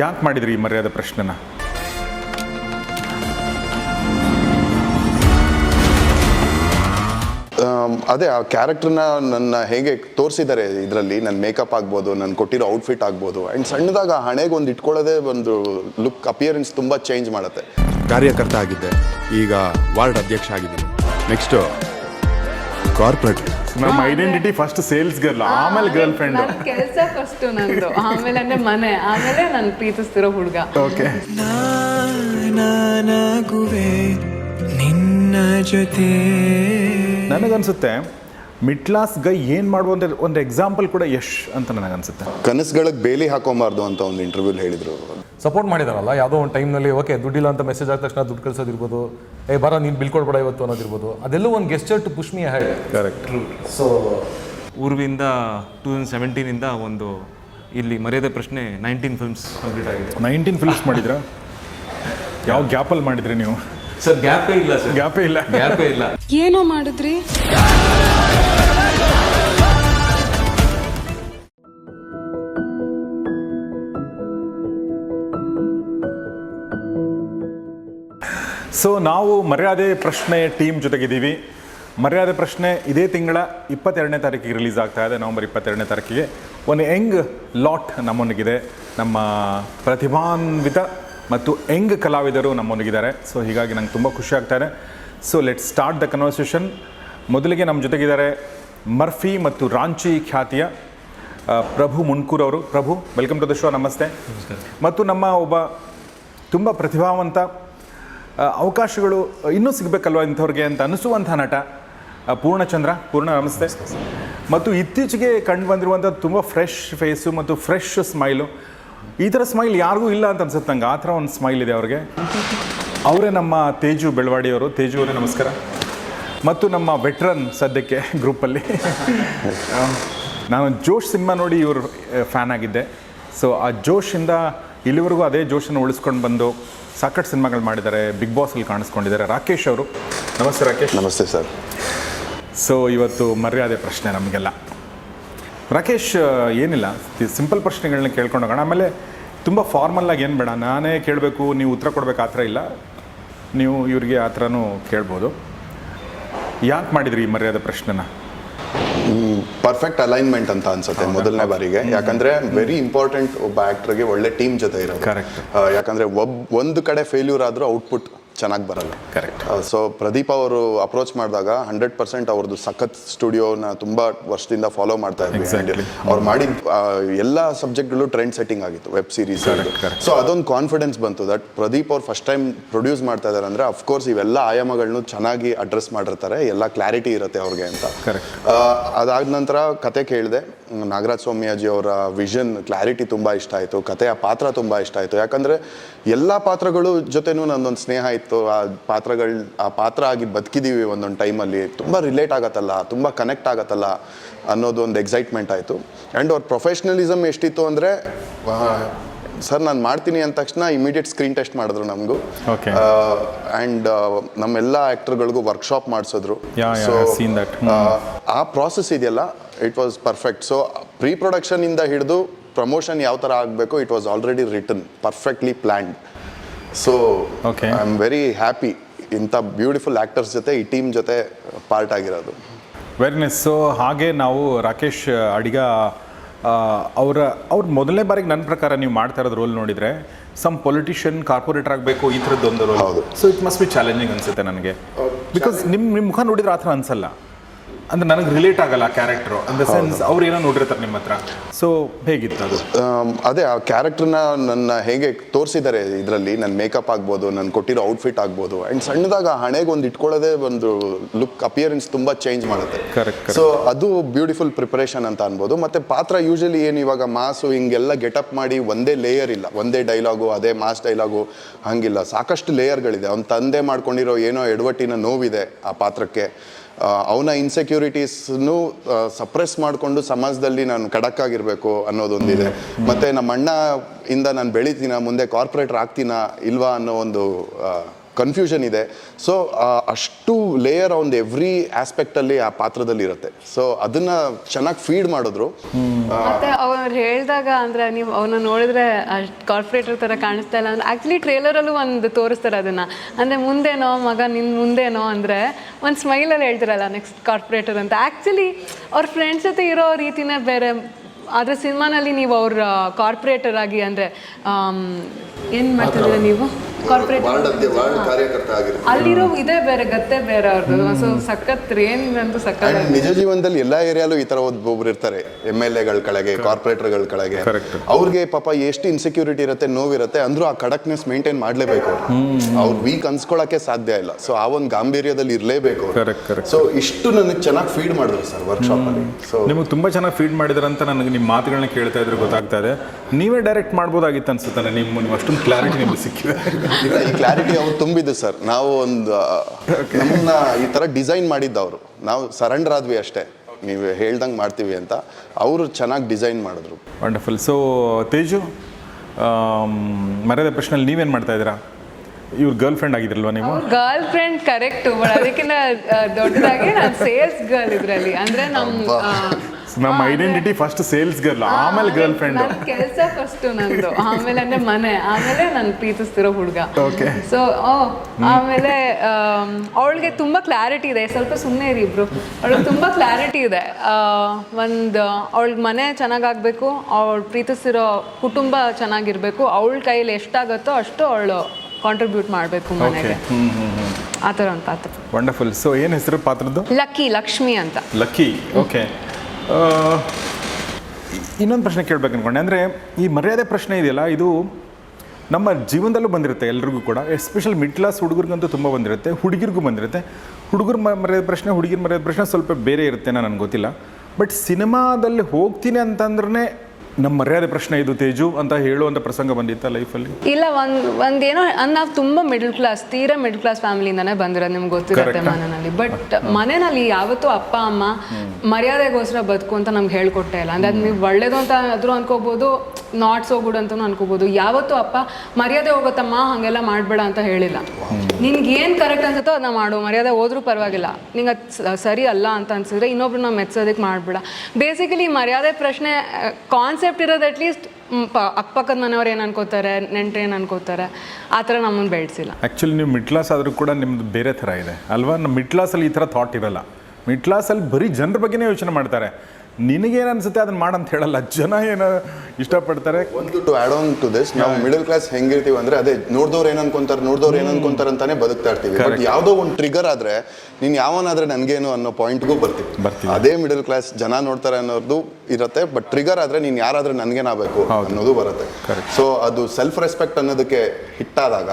ಯಾಕೆ ಮಾಡಿದ್ರಿ ಈ ಮರ್ಯಾದೆ ಪ್ರಶ್ನೆನ? ಅದೇ ಆ ಕ್ಯಾರೆಕ್ಟರ್ನ ನನ್ನ ಹೇಗೆ ತೋರಿಸಿದ್ದಾರೆ ಇದರಲ್ಲಿ ನನ್ನ ಮೇಕಪ್ ಆಗ್ಬೋದು ನಾನು ಕೊಟ್ಟಿರೋ ಔಟ್ಫಿಟ್ ಆಗ್ಬೋದು ಆ್ಯಂಡ್ ಸಣ್ಣದಾಗ ಆ ಹಣೆಗೆ ಒಂದು ಇಟ್ಕೊಳ್ಳೋದೇ ಒಂದು ಲುಕ್ ಅಪಿಯರೆನ್ಸ್ ತುಂಬ ಚೇಂಜ್ ಮಾಡುತ್ತೆ. ಕಾರ್ಯಕರ್ತ ಆಗಿದ್ದೆ. ಈಗ ವಾರ್ಡ್ ಅಧ್ಯಕ್ಷ ಆಗಿದ್ದೀನಿ. ನೆಕ್ಸ್ಟ್ ಕಾರ್ಪೊರೇಟ್ ನಮ್ಮ ಐಡೆಂಟಿಟಿ ಫಸ್ಟ್ ಸೇಲ್ಸ್ ಗರ್ಲ್ ಆಮೇಲೆ ಗರ್ಲ್ ಫ್ರೆಂಡ್ ಕೆಲಸ ಫಸ್ಟ್ ನಂದು. ಆಮೇಲೆ ಅಂದ್ರೆ ಮನೆ. ಆಮೇಲೆ ನಾನು ಪ್ರೀತಿಸ್ತಿರೋ ಹುಡುಗ. ಓಕೆ ನಾನಾಗುವೆ ನಿನ್ನ ಜೊತೆ. ನನಗನ್ಸುತ್ತೆ ಮಿಡ್ ಕ್ಲಾಸ್ ಗೈ ಏನು ಮಾಡುವಂತ ಒಂದು ಎಕ್ಸಾಂಪಲ್ ಕೂಡ ಯಶ್ ಅಂತ ನನಗನ್ಸುತ್ತೆ. ಕನಸುಗಳಿಗೆ ಬೇಲಿ ಹಾಕೊಂಬಾರ್ದು ಅಂತ ಒಂದು ಇಂಟರ್ವ್ಯೂಲ್ ಹೇಳಿದರು. ಸಪೋರ್ಟ್ ಮಾಡಿದಾರಲ್ಲ ಯಾವುದೋ ಒಂದು ಟೈಮ್ನಲ್ಲಿ ಓಕೆ ದುಡ್ಡಿಲ್ಲ ಅಂತ ಮೆಸೇಜ್ ಆದ ತಕ್ಷಣ ದುಡ್ಡು ಕಳ್ಸೋದಿರ್ಬೋದು ಏ ಬರ ನೀನು ಬಿಲ್ ಕೊಡ್ಬೇಡ ಇವತ್ತು ಅನ್ನೋದಿರ್ಬೋದು ಅದೆಲ್ಲೂ ಒಂದು ಗೆಸ್ಟರ್ ಟು ಪುಷ್ಮಿ ಹೇಳಿ ಕರೆಕ್ಟ್ ಸೊ ಊರ್ವಿಂದ ಟೂ ತೌಸಂಡ್ ಸೆವೆಂಟೀನಿಂದ ಒಂದು ಇಲ್ಲಿ ಮರ್ಯಾದೆ ಪ್ರಶ್ನೆ ನೈನ್ಟೀನ್ ಫಿಲ್ಮ್ಸ್ ಕಂಪ್ಲೀಟ್ ಆಗಿದೆ. ನೈನ್ಟೀನ್ ಫಿಲ್ಮ್ಸ್ ಮಾಡಿದ್ರಾ? ಯಾವ ಗ್ಯಾಪಲ್ಲಿ ಮಾಡಿದ್ರಿ ನೀವು? ಸರ್ ಗ್ಯಾಪೇ ಇಲ್ಲ ಸರ್ ಗ್ಯಾಪೇ ಇಲ್ಲ. ಗ್ಯಾಪೇ ಇಲ್ಲ. ಏನೋ ಮಾಡಿದ್ರಿ? ಸೊ ನಾವು ಮರ್ಯಾದೆ ಪ್ರಶ್ನೆ ಟೀಮ್ ಜೊತೆಗಿದ್ದೀವಿ. ಮರ್ಯಾದೆ ಪ್ರಶ್ನೆ ಇದೇ ತಿಂಗಳ ಇಪ್ಪತ್ತೆರಡನೇ ತಾರೀಕಿಗೆ ರಿಲೀಸ್ ಆಗ್ತಾ ಇದೆ ನವೆಂಬರ್ ಇಪ್ಪತ್ತೆರಡನೇ ತಾರೀಕಿಗೆ. ಒಂದು ಯಂಗ್ ಲಾಟ್ ನಮ್ಮೊಂದಿಗಿದೆ. ನಮ್ಮ ಪ್ರತಿಭಾನ್ವಿತ ಮತ್ತು ಯಂಗ್ ಕಲಾವಿದರು ನಮ್ಮೊಂದಿಗಿದ್ದಾರೆ. ಸೊ ಹೀಗಾಗಿ ನಂಗೆ ತುಂಬ ಖುಷಿ ಆಗ್ತಾ ಇದೆ. So let start the conversation ಮೊದಲಿಗೆ ನಮ್ಮ ಜೊತೆಗಿದ್ದಾರೆ ಮರ್ಫಿ ಮತ್ತು ರಾಂಚಿ ಖ್ಯಾತಿಯ ಪ್ರಭು ಮುನ್ಕೂರ್ ಅವರು. Prabhu welcome to the show ನಮಸ್ತೆ. ಮತ್ತು ನಮ್ಮ ಒಬ್ಬ ತುಂಬ ಪ್ರತಿಭಾವಂತ ಅವಕಾಶಗಳು ಇನ್ನೂ ಸಿಗಬೇಕಲ್ವ ಇಂಥವ್ರಿಗೆ ಅಂತ ಅನಿಸುವಂಥ ನಟ ಪೂರ್ಣಚಂದ್ರ. ಪೂರ್ಣ, ನಮಸ್ತೆ. ಮತ್ತು ಇತ್ತೀಚೆಗೆ ಕಂಡು ಬಂದಿರುವಂಥ ತುಂಬ ಫ್ರೆಶ್ ಫೇಸು ಮತ್ತು ಫ್ರೆಶ್ ಸ್ಮೈಲು ಈ ಥರ ಸ್ಮೈಲ್ ಯಾರಿಗೂ ಇಲ್ಲ ಅಂತ ಅನ್ಸುತ್ತೆ ನಂಗೆ. ಆ ಥರ ಒಂದು ಸ್ಮೈಲ್ ಇದೆ ಅವ್ರಿಗೆ. ಅವರೇ ನಮ್ಮ ತೇಜು ಬೆಳವಾಡಿಯವರು. ತೇಜು ಅವರೇ, ನಮಸ್ಕಾರ. ಮತ್ತು ನಮ್ಮ ವೆಟ್ರನ್ ಸದ್ಯಕ್ಕೆ ಗ್ರೂಪಲ್ಲಿ ನಾನು ಜೋಶ್ ಸಿನಿಮಾ ನೋಡಿ ಇವರು ಫ್ಯಾನ್ ಆಗಿದ್ದೆ. ಸೊ ಆ ಜೋಶಿಂದ ಇಲ್ಲಿವರೆಗೂ ಅದೇ ಜೋಶನ್ನು ಉಳಿಸ್ಕೊಂಡು ಬಂದು ಸಾಕಷ್ಟು ಸಿನಿಮಾಗಳು ಮಾಡಿದ್ದಾರೆ ಬಿಗ್ ಬಾಸಲ್ಲಿ ಕಾಣಿಸ್ಕೊಂಡಿದ್ದಾರೆ. ರಾಕೇಶ್ ಅವರು. ನಮಸ್ತೆ ರಾಕೇಶ್. ನಮಸ್ತೆ ಸರ್. ಸೊ ಇವತ್ತು ಮರ್ಯಾದೆ ಪ್ರಶ್ನೆ ನಮಗೆಲ್ಲ. ರಾಕೇಶ್ ಏನಿಲ್ಲ. ಸಿಂಪಲ್ ಪ್ರಶ್ನೆಗಳನ್ನ ಕೇಳ್ಕೊಂಡು ಹೋಗೋಣ. ಆಮೇಲೆ ತುಂಬ ಫಾರ್ಮಲ್ಲಾಗಿ ಏನು ಬೇಡ. ನಾನೇ ಕೇಳಬೇಕು ನೀವು ಉತ್ತರ ಕೊಡಬೇಕು ಆ ಥರ ಇಲ್ಲ. ನೀವು ಇವರಿಗೆ ಆ ಥರನೂ ಕೇಳ್ಬೋದು. ಯಾಕೆ ಮಾಡಿದ್ರಿ ಈ ಮರ್ಯಾದೆ ಪ್ರಶ್ನೆನ? ಪರ್ಫೆಕ್ಟ್ ಅಲೈನ್ಮೆಂಟ್ ಅಂತ ಅನ್ಸುತ್ತೆ ಮೊದಲನೇ ಬಾರಿಗೆ. ಯಾಕಂದ್ರೆ ವೆರಿ ಇಂಪಾರ್ಟೆಂಟ್ ಒಬ್ಬ ಆಕ್ಟರ್ಗೆ ಒಳ್ಳೆ ಟೀಮ್ ಜೊತೆ ಇರೋದು. ಯಾಕಂದ್ರೆ ಒಬ್ ಒಂದು ಕಡೆ ಫೇಲ್ಯೂರ್ ಆದ್ರೂ ಔಟ್ಪುಟ್ ಚೆನ್ನಾಗಿ ಬರಲ್ಲ. ಕರೆಕ್ಟ್ ಸೊ ಪ್ರದೀಪ್ ಅವರು ಅಪ್ರೋಚ್ ಮಾಡಿದಾಗ ಹಂಡ್ರೆಡ್ ಪರ್ಸೆಂಟ್ ಅವ್ರದ್ದು ಸಖತ್ ಸ್ಟುಡಿಯೋನ ತುಂಬಾ ವರ್ಷದಿಂದ ಫಾಲೋ ಮಾಡ್ತಾ ಇದ್ವಿ. ಅವ್ರು ಮಾಡಿದ ಎಲ್ಲ ಸಬ್ಜೆಕ್ಟ್ಗಳು ಟ್ರೆಂಡ್ ಸೆಟ್ಟಿಂಗ್ ಆಗಿತ್ತು ವೆಬ್ ಸೀರೀಸ್. ಸೊ ಅದೊಂದು ಕಾನ್ಫಿಡೆನ್ಸ್ ಬಂತು ದಟ್ ಪ್ರದೀಪ್ ಅವ್ರು ಫಸ್ಟ್ ಟೈಮ್ ಪ್ರೊಡ್ಯೂಸ್ ಮಾಡ್ತಾ ಇದ್ದಾರೆ ಅಂದ್ರೆ ಅಫ್ಕೋರ್ಸ್ ಇವೆಲ್ಲ ಆಯಾಮಗಳನ್ನು ಚೆನ್ನಾಗಿ ಅಡ್ರೆಸ್ ಮಾಡಿರ್ತಾರೆ ಎಲ್ಲ ಕ್ಲಾರಿಟಿ ಇರುತ್ತೆ ಅವ್ರಿಗೆ ಅಂತ. ಅದಾದ ನಂತರ ಕತೆ ಕೇಳಿದೆ ನಾಗರಾಜ್ ಸ್ವಾಮಿಯಾಜಿ ಅವರ ವಿಷನ್ ಕ್ಲಾರಿಟಿ ತುಂಬ ಇಷ್ಟ ಆಯಿತು, ಕಥೆಯ ಪಾತ್ರ ತುಂಬ ಇಷ್ಟ ಆಯಿತು. ಯಾಕಂದರೆ ಎಲ್ಲ ಪಾತ್ರಗಳು ಜೊತೆನೂ ನನ್ನೊಂದು ಸ್ನೇಹ ಇತ್ತು. ಆ ಪಾತ್ರಗಳು, ಆ ಪಾತ್ರ ಆಗಿ ಬದುಕಿದ್ದೀವಿ ಒಂದೊಂದು ಟೈಮಲ್ಲಿ ತುಂಬ ರಿಲೇಟ್ ಆಗತ್ತಲ್ಲ, ತುಂಬ ಕನೆಕ್ಟ್ ಆಗತ್ತಲ್ಲ ಅನ್ನೋದು ಒಂದು ಎಕ್ಸೈಟ್ಮೆಂಟ್ ಆಯಿತು. ಆ್ಯಂಡ್ ಅವ್ರ ಪ್ರೊಫೆಷ್ನಲಿಸಮ್ ಎಷ್ಟಿತ್ತು ಅಂದರೆ ಸರ್ ನಾನು ಮಾಡ್ತೀನಿ ಅಂದ ತಕ್ಷಣ ಇಮಿಡಿಯೇಟ್ ಸ್ಕ್ರೀನ್ ಟೆಸ್ಟ್ ಮಾಡಿದ್ರು ನಮಗೂ. ಆ್ಯಂಡ್ ನಮ್ಮೆಲ್ಲ ಆ್ಯಕ್ಟರ್ಗಳಿಗೂ ವರ್ಕ್ಶಾಪ್ ಮಾಡಿಸಿದ್ರು. ಸೊ ಆ, ಪ್ರಾಸೆಸ್ ಇದೆಯಲ್ಲ it was perfect so pre ಪ್ರೊಡಕ್ಷನಿಂದ ಹಿಡಿದು ಪ್ರಮೋಷನ್ ಯಾವ ಥರ ಆಗಬೇಕು it was already return perfectly planned so. I am very happy ಇಂಥ ಬ್ಯೂಟಿಫುಲ್ ಆ್ಯಕ್ಟರ್ಸ್ ಜೊತೆ ಈ ಟೀಮ್ ಜೊತೆ ಪಾರ್ಟ್ ಆಗಿರೋದು. ವೆರಿ ನೈಸ್ ಸೊ ಹಾಗೆ ನಾವು ರಾಕೇಶ್ ಅಡಿಗ ಅವರ ಅವ್ರ ಮೊದಲನೇ ಬಾರಿಗೆ ನನ್ನ ಪ್ರಕಾರ ನೀವು ಮಾಡ್ತಾ ಇರೋದು ರೋಲ್ ನೋಡಿದರೆ ಸಮ್ ಪೊಲಿಟಿಷಿಯನ್ ಕಾರ್ಪೊರೇಟರ್ ಆಗಬೇಕು ಈ ಥರದ್ದು ಒಂದು ರೋಲ್ ಹೌದು. So it must be challenging ಅನ್ಸುತ್ತೆ ನನಗೆ. ಬಿಕಾಸ್ ನಿಮ್ಮ ನಿಮ್ಮ ಮುಖ ನೋಡಿದ್ರೆ ಆ ಥರ ಅನ್ಸಲ್ಲ. ಅಂದ್ರೆ ನನಗೆ ರಿಲೇಟ್ ಆಗಲ್ಲ ಕ್ಯಾರೆಕ್ಟರ್ ದ ಸೆನ್ಸ್ ಅವ್ರು ಏನೋ ನೋಡಿರ್ತಾರೆ ನಿಮ್ಮ ಹತ್ರ. ಸೊ ಹೇಗಿತ್ತು ಅದು? ಅದೇ ಆ ಕ್ಯಾರೆಕ್ಟರ್ನ ನನ್ನ ಹೇಗೆ ತೋರಿಸಿದ್ದಾರೆ ಇದರಲ್ಲಿ ನನ್ನ ಮೇಕಪ್ ಆಗ್ಬೋದು ನಾನು ಕೊಟ್ಟಿರೋ ಔಟ್ಫಿಟ್ ಆಗ್ಬೋದು ಆ್ಯಂಡ್ ಸಣ್ಣದಾಗ ಆ ಹಣೆಗೆ ಒಂದು ಇಟ್ಕೊಳ್ಳೋದೇ ಒಂದು ಲುಕ್ ಅಪಿಯರೆನ್ಸ್ ತುಂಬ ಚೇಂಜ್ ಮಾಡುತ್ತೆ. ಕರೆಕ್ಟ್. ಸೊ ಅದು ಬ್ಯೂಟಿಫುಲ್ ಪ್ರಿಪರೇಷನ್ ಅಂತ ಅನ್ಬೋದು. ಮತ್ತೆ ಪಾತ್ರ ಯೂಶಲಿ ಏನು ಇವಾಗ ಮಾಸು ಹಿಂಗೆಲ್ಲ ಗೆಟಪ್ ಮಾಡಿ ಒಂದೇ ಲೇಯರ್ ಇಲ್ಲ. ಒಂದೇ ಡೈಲಾಗು ಅದೇ ಮಾಸ್ ಡೈಲಾಗು ಹಂಗಿಲ್ಲ. ಸಾಕಷ್ಟು ಲೇಯರ್ಗಳಿದೆ ಅವ್ನು ತಂದೆ ಮಾಡ್ಕೊಂಡಿರೋ ಏನೋ ಎಡವಟ್ಟಿನ ನೋವಿದೆ ಆ ಪಾತ್ರಕ್ಕೆ. ಅವನ ಇನ್ಸೆಕ್ಯೂರಿಟೀಸ್ನು ಸಪ್ರೆಸ್ ಮಾಡಿಕೊಂಡು ಸಮಾಜದಲ್ಲಿ ನಾನು ಖಡಕ್ ಆಗಿರಬೇಕು ಅನ್ನೋದೊಂದಿದೆ. ಮತ್ತು ನಮ್ಮ ಅಣ್ಣ ಇಂದ ನಾನು ಬೆಳಿತೀನ, ಮುಂದೆ ಕಾರ್ಪೊರೇಟರ್ ಆಗ್ತೀನಾ, ಇಲ್ವಾ ಅನ್ನೋ ಒಂದು ಕನ್ಫ್ಯೂಷನ್ ಇದೆ. ಸೊ ಅಷ್ಟು ಲೇಯರ್ ಒಂದು ಎವ್ರಿ ಆಸ್ಪೆಕ್ಟಲ್ಲಿ ಆ ಪಾತ್ರದಲ್ಲಿ ಇರುತ್ತೆ. ಸೊ ಅದನ್ನ ಚೆನ್ನಾಗಿ ಫೀಡ್ ಮಾಡಿದ್ರು. ಮತ್ತೆ ಅವ್ರು ಹೇಳಿದಾಗ ಅಂದ್ರೆ ನೀವು ಅವನ್ನ ನೋಡಿದ್ರೆ ಕಾರ್ಪೊರೇಟರ್ ತರ ಕಾಣಿಸ್ತಾ ಇಲ್ಲ ಅಂದ್ರೆ ಆಕ್ಚುಲಿ ಟ್ರೇಲರಲ್ಲೂ ಒಂದು ತೋರಿಸ್ತಾರೆ ಅದನ್ನ. ಅಂದ್ರೆ ಮುಂದೇನೋ ಮಗ ನಿನ್ ಮುಂದೇನೋ ಅಂದ್ರೆ ಒಂದು ಸ್ಮೈಲಲ್ಲಿ ಹೇಳ್ತಿರಲ್ಲ ನೆಕ್ಸ್ಟ್ ಕಾರ್ಪೊರೇಟರ್ ಅಂತ. ಆಕ್ಚುಲಿ ಅವ್ರ ಫ್ರೆಂಡ್ಸ್ ಜೊತೆ ಇರೋ ರೀತಿನೇ ಬೇರೆ. ಆದ್ರೆ ಸಿನಿಮಾನಲ್ಲಿ ನೀವು ಅವ್ರ ಕಾರ್ಪೊರೇಟರ್ ಆಗಿ ಅಂದ್ರೆ ಏನು ಏನ್ ಮಾಡ್ತಿದ್ರೆ ನೀವು? ಕಾರ್ಪೊರೇಟ್ ಕಾರ್ಯಕರ್ತ ಆಗಿರುತ್ತೆ ಅಲ್ಲಿರೋ ಇದೇ ಬೇರೆ ಗತ್ತೆ ಬೇರೆ ಅವ್ರದ್ದು. ಸೊ ಸಖತ್ ರೇನ್ ಅಂತೂ ಸಖತ್ ಅಂಡ್ ನಿಜ ಜೀವನದಲ್ಲಿ ಎಲ್ಲಾ ಏರಿಯಾಲು ಈ ತರ ಒಬ್ಬೊಬ್ರು ಇರ್ತಾರೆ. ಎಂ ಎಲ್ ಎಗಳ ಕೆಳಗೆ ಕಾರ್ಪೊರೇಟರ್ಗಳ ಕಡೆಗೆ Correct. ಅವ್ರಿಗೆ ಪಾಪ ಎಷ್ಟು ಇನ್ಸೆಕ್ಯೂರಿಟಿ ಇರುತ್ತೆ ನೋವಿರುತ್ತೆ ಅಂದ್ರೂ ಆ ಕಡಕ್ನೆಸ್ ಮೇಂಟೈನ್ ಮಾಡ್ಲೇಬೇಕು ಅವ್ರು. ಅವ್ರು ವೀಕ್ ಅನ್ಸ್ಕೊಳಕ್ಕೆ ಸಾಧ್ಯ ಇಲ್ಲ. ಸೊ ಆ ಒಂದು ಗಾಂಭೀರ್ಯದಲ್ಲಿ ಇರ್ಲೇಬೇಕು Correct, correct. ಸೊ ಇಷ್ಟು ನನಗೆ ಚೆನ್ನಾಗಿ ಫೀಡ್ ಮಾಡಿದ್ರು ಸರ್ ವರ್ಕ್ಶಾಪ್ ಅಲ್ಲಿ. ಸೊ ನಿಮಗೆ ತುಂಬಾ ಚೆನ್ನಾಗಿ ಫೀಡ್ ಮಾಡಿದ್ರಂತ ನನಗೆ ನಿಮ್ಮ ಮಾತುಗಳನ್ನ ಕೇಳ್ತಾ ಇದ್ರೆ ಗೊತ್ತಾಗ್ತಾ ಇದೆ. ನೀವೇ ಡೈರೆಕ್ಟ್ ಮಾಡ್ಬೋದಾಗಿತ್ತು ಅನ್ಸುತ್ತೆ ನಿಮ್ಮ ಅಷ್ಟೊಂದು ಕ್ಲಾರಿಟಿ ನಿಮಗೆ ಸಿಕ್ಕಿದೆ. ಇಲ್ಲ ಈ ಕ್ಲಾರಿಟಿ ಅವ್ರು ತುಂಬಿದ್ದು ಸರ್ ನಾವು ಒಂದು ನಮ್ಮನ್ನ ಈ ಥರ ಡಿಸೈನ್ ಮಾಡಿದ್ದು ಅವರು. ನಾವು ಸರೆಂಡರ್ ಆದ್ವಿ ಅಷ್ಟೇ. ನೀವು ಹೇಳ್ದಂಗೆ ಮಾಡ್ತೀವಿ ಅಂತ. ಅವರು ಚೆನ್ನಾಗಿ ಡಿಸೈನ್ ಮಾಡಿದ್ರು. ವಂಡರ್ಫುಲ್ ಸೊ ತೇಜು ಮರ್ಯಾದೆ ಪ್ರಶ್ನೆಯಲ್ಲಿ ನೀವೇನು ಮಾಡ್ತಾ ಇದ್ದೀರಾ? ಇವ್ರ ಗರ್ಲ್ ಫ್ರೆಂಡ್ ಆಗಿದ್ರಲ್ವಾ ನೀವು? ಗರ್ಲ್ ಫ್ರೆಂಡ್ ಕರೆಕ್ಟ್ ಬಟ್ ಅದಕ್ಕಿಂತ ದೊಡ್ಡದಾಗಿ ನಾನು ಸೇಲ್ಸ್ ಗರ್ಲ್ ಇದರಲ್ಲಿ. ಅಂದ್ರೆ ನಮ್ಮ ನಮ್ಮ ಐಡೆಂಟಿಟಿ ಫಸ್ಟ್ ಸೇಲ್ಸ್ ಗರ್ಲ್ ಆಮೇಲೆ ಗರ್ಲ್ ಫ್ರೆಂಡ್ ಕೆಲಸ ಫಸ್ಟ್ ನಂದು. ಆಮೇಲೆ ಅಂದ್ರೆ ಮನೆ ಆಮೇಲೆ ನಾನು ಪ್ರೀತಿಸ್ತಿರೋ ಹುಡುಗ. ಓಕೆ ಸೊ ಆಮೇಲೆ ಅವಳಿಗೆ ತುಂಬಾ ಕ್ಲಾರಿಟಿ ಇದೆ. ಸ್ವಲ್ಪ ಸುಮ್ಮನೆ ಇರಿ ಇಬ್ರು. ಅವಳಿಗೆ ತುಂಬಾ ಕ್ಲಾರಿಟಿ ಇದೆ. ಒಂದು ಅವಳಿಗೆ ಮನೆ ಚೆನ್ನಾಗಾಗ್ಬೇಕು ಅವಳು ಪ್ರೀತಿಸ್ತಿರೋ ಕುಟುಂಬ ಚೆನ್ನಾಗಿರ್ಬೇಕು ಅವಳ ಕೈಯಲ್ಲಿ ಎಷ್ಟಾಗತ್ತೋ ಅಷ್ಟು ಅವಳು ಕಾಂಟ್ರಿಬ್ಯೂಟ್ ಮಾಡಬೇಕು ಮನೆಗೆ. ಆ ಥರ ಒಂದು ಪಾತ್ರ. ವಂಡರ್ಫುಲ್ ಸೊ ಏನು ಹೆಸರು ಪಾತ್ರದ್ದು? ಲಕ್ಕಿ ಲಕ್ಷ್ಮಿ ಅಂತ. ಲಕ್ಕಿ. ಓಕೆ ಇನ್ನೊಂದು ಪ್ರಶ್ನೆ ಕೇಳಬೇಕು ಅನ್ಕೊಂಡೆ. ಅಂದರೆ ಈ ಮರ್ಯಾದೆ ಪ್ರಶ್ನೆ ಇದೆಯಲ್ಲ, ಇದು ನಮ್ಮ ಜೀವನದಲ್ಲೂ ಬಂದಿರುತ್ತೆ ಎಲ್ರಿಗೂ ಕೂಡ. ಎಸ್ಪೆಷಲ್ ಮಿಡ್ ಕ್ಲಾಸ್ ಹುಡುಗರಿಗಂತೂ ತುಂಬ ಬಂದಿರುತ್ತೆ, ಹುಡುಗರಿಗೂ ಬಂದಿರುತ್ತೆ. ಹುಡುಗರ ಮರ್ಯಾದೆ ಪ್ರಶ್ನೆ, ಹುಡುಗಿರ ಮರ್ಯಾದೆ ಪ್ರಶ್ನೆ ಸ್ವಲ್ಪ ಬೇರೆ ಇರುತ್ತೆ ನನಗೆ ಗೊತ್ತಿಲ್ಲ. ಬಟ್ ಸಿನಿಮಾದಲ್ಲಿ ಹೋಗ್ತೀನಿ ಅಂತಂದ್ರೆ ನಮ್ಮ ಮರ್ಯಾದೆ ಪ್ರಶ್ನೆ ಇದು ತೇಜು ಅಂತ ಹೇಳುವಂತ ಪ್ರಸಂಗ ಬಂದಿತ್ತ ಲೈಫಲ್ಲಿ ಇಲ್ಲ ಒಂದ್ ಒಂದೇನೋ ನಾವು ತುಂಬಾ ಮಿಡಲ್ ಕ್ಲಾಸ್ ತೀರಾ ಮಿಡಲ್ ಕ್ಲಾಸ್ ಫ್ಯಾಮಿಲಿಯಿಂದಾನೇ ಬಂದಿರೋದು ನಿಮ್ಗೆ ಗೊತ್ತಿರುತ್ತೆ. ಮನೆಯಲ್ಲಿ. ಬಟ್ ಮನೆಯಲ್ಲಿ ಯಾವತ್ತೂ ಅಪ್ಪ ಅಮ್ಮ ಮರ್ಯಾದೆಗೋಸ್ಕರ ಬದುಕು ಅಂತ ನಮ್ಗೆ ಹೇಳ್ಕೊಟ್ಟೆ ಇಲ್ಲ. ಅಂದ್ರೆ ಅದು ನೀವು ಒಳ್ಳೇದು ಅಂತ ಆದ್ರೂ ಅನ್ಕೋಬಹುದು ನಾಟ್ ಸೋ ಗುಡ್ ಅಂತಲೂ ಅನ್ಕೋಬಹುದು ಯಾವತ್ತೂ ಅಪ್ಪ, ಮರ್ಯಾದೆ ಹೋಗುತ್ತಮ್ಮ, ಹಾಗೆಲ್ಲ ಮಾಡಬೇಡ ಅಂತ ಹೇಳಿಲ್ಲ. ನಿನ್ಗೆ ಏನು ಕರೆಕ್ಟ್ ಅನ್ಸುತ್ತೋ ಅದನ್ನ ಮಾಡು, ಮರ್ಯಾದೆ ಹೋದ್ರೂ ಪರವಾಗಿಲ್ಲ. ನಿಂಗೆ ಅದು ಸರಿ ಅಲ್ಲ ಅಂತ ಅನ್ಸಿದ್ರೆ ಇನ್ನೊಬ್ರನ್ನ ಮೆಚ್ಚೋದಕ್ಕೆ ಮಾಡಬೇಡ. ಬೇಸಿಕಲಿ ಮರ್ಯಾದೆ ಪ್ರಶ್ನೆ ಕಾನ್ಸೆಪ್ಟ್ ಇರೋದು ಅಟ್ಲೀಸ್ಟ್ ಅಕ್ಕಪಕ್ಕದ ಮನೆಯವ್ರು ಏನು ಅನ್ಕೋತಾರೆ, ನೆಂಟ್ರು ಏನು ಅನ್ಕೋತಾರೆ, ಆ ಥರ ನಮ್ಮನ್ನು ಬೆಳೆಸಿಲ್ಲ. ಆ್ಯಕ್ಚುಲಿ ನೀವು ಮಿಡ್ ಕ್ಲಾಸ್ ಆದರೂ ಕೂಡ ನಿಮ್ಮದು ಬೇರೆ ಥರ ಇದೆ. ಅಲ್ವಾ? ಮಿಡ್ ಕ್ಲಾಸಲ್ಲಿ ಈ ಥರ ಥಾಟ್ ಇರಲ್ಲ. ಮಿಡ್ ಕ್ಲಾಸಲ್ಲಿ ಬರೀ ಜನರ ಬಗ್ಗೆನೇ ಯೋಚನೆ ಮಾಡ್ತಾರೆ. ನಿನಗೇನು ಅನ್ಸುತ್ತೆ ಅದನ್ನ ಮಾಡಂತ ಹೇಳಲ್ಲ. ಜನ ಏನೋ ಇಷ್ಟಪಡ್ತಾರೆ. ಒಂದು to add on to this ನಾವು ಮಿಡಲ್ ಕ್ಲಾಸ್ ಹೆಂಗಿರ್ತೀವಿ ಅಂದ್ರೆ ಅದೇ ನೋಡಿದವ್ರು ಏನ್ ಅನ್ಕೊಂತಾರೆ ನೋಡ್ದವ್ರು ಏನ್ ಅನ್ಕೊಂತಾರೆ ಅಂತಾನೆ ಬದುಕ್ತಾ ಇರ್ತೀವಿ. ಬಟ್ ಯಾವುದೋ ಒಂದು ಟ್ರಿಗರ್ ಆದ್ರೆ ನೀನ್ ಯಾವನಾದ್ರೆ ನನ್ಗೇನು ಅನ್ನೋ ಪಾಯಿಂಟ್ಗೂ ಬರ್ತೀವಿ. ಬರ್ತೀವಿ. ಅದೇ ಮಿಡಲ್ ಕ್ಲಾಸ್ ಜನ ನೋಡ್ತಾರೆ ಅನ್ನೋದು ಇರುತ್ತೆ ಬಟ್ ಟ್ರಿಗರ್ ಆದ್ರೆ ನೀನ್ ಯಾರಾದ್ರೆ ನನಗೇನಾಗಬೇಕು. ಅನ್ನೋದು ಬರುತ್ತೆ. ಸೊ ಅದು ಸೆಲ್ಫ್ ರೆಸ್ಪೆಕ್ಟ್ ಅನ್ನೋದಕ್ಕೆ ಹಿಟ್ಟಾದಾಗ